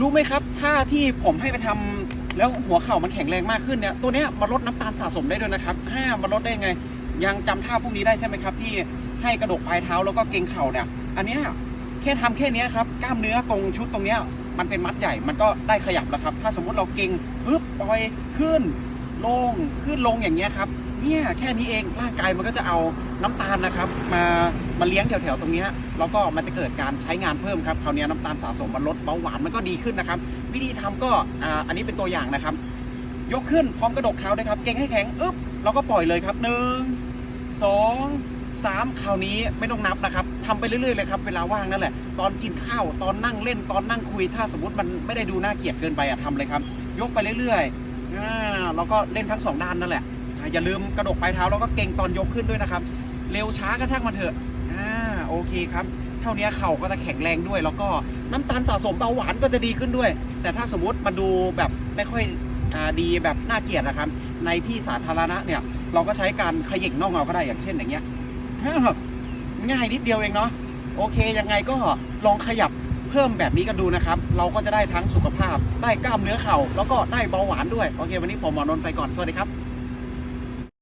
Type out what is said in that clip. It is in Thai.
รู้ไหมครับท่าที่ผมให้ไปทำแล้วหัวเข่ามันแข็งแรงมากขึ้นเนี่ยตัวเนี้ยมาลดน้ำตาลสะสมได้ด้วยนะครับห้ามาลดได้ไง ยังจำท่าพวกนี้ได้ใช่ไหมครับ ที่ให้กระดกปลายเท้าแล้วก็เกรงเข่าเนี่ย อันเนี้ยแค่ทำแค่นี้ครับกล้ามเนื้อตรงชุดตรงเนี้ยมันเป็นมัดใหญ่มันก็ได้ขยับแล้วครับ ถ้าสมมุติเราเกรงปึ๊บปล่อยขึ้น โล่งขึ้นลงอย่างเงี้ยครับเนี่ยแค่นี้เองร่างกายมันก็จะเอาน้ำตาลนะครับ มามาเลี้ยงแถวๆตรงนี้แล้วก็มันจะเกิดการใช้งานเพิ่มครับคราวนี้น้ำตาลสะสมมันลดเบาหวานมันก็ดีขึ้นนะครับ วิธีทำก็อันนี้เป็นตัวอย่างนะครับ ยกขึ้นพร้อมกระดกเท้าด้วยครับ เก่งให้แข็งอึ๊บเราก็ปล่อยเลยครับหนึ่งสองสามคราวนี้ไม่ต้องนับนะครับทำไปเรื่อยๆเลยครับเวลาว่างนั่นแหละ ตอนกินข้าวตอนนั่งเล่นตอนนั่งคุยถ้าสมมติมันไม่ได้ดูน่าเกลียดเกินไปอะทำเลยครับ ยกไปเรื่อยๆ อ่าแล้วก็เล่นทั้งสองด้านนั่นแหละอ่าอย่าลืมกระดกปลายเท้าแล้วก็เก่งตอนยกขึ้นด้วยนะครับ เร็วช้าก็ช่างมันเถอะอ่าโอเคครับ เท่านี้เข่าก็จะแข็งแรงด้วย แล้วก็น้ำตาลสะสมเบาหวานก็จะดีขึ้นด้วย แต่ถ้าสมมติมาดูแบบไม่ค่อยอ่าดีแบบน่าเกลียดนะครับ ในที่สาธารณะเนี่ยเราก็ใช้การขย่งน่องเอาก็ได้อย่างเช่นอย่างเงี้ย ง่ายนิดเดียวเองเนาะโอเคยังไงก็ลองขยับ เพิ่มแบบนี้กันดูนะครับ เราก็จะได้ทั้งสุขภาพ ได้กล้ามเนื้อเข่า แล้วก็ได้เบาหวานด้วย โอเค วันนี้ผมหมอนนท์ไปก่อน สวัสดีครับ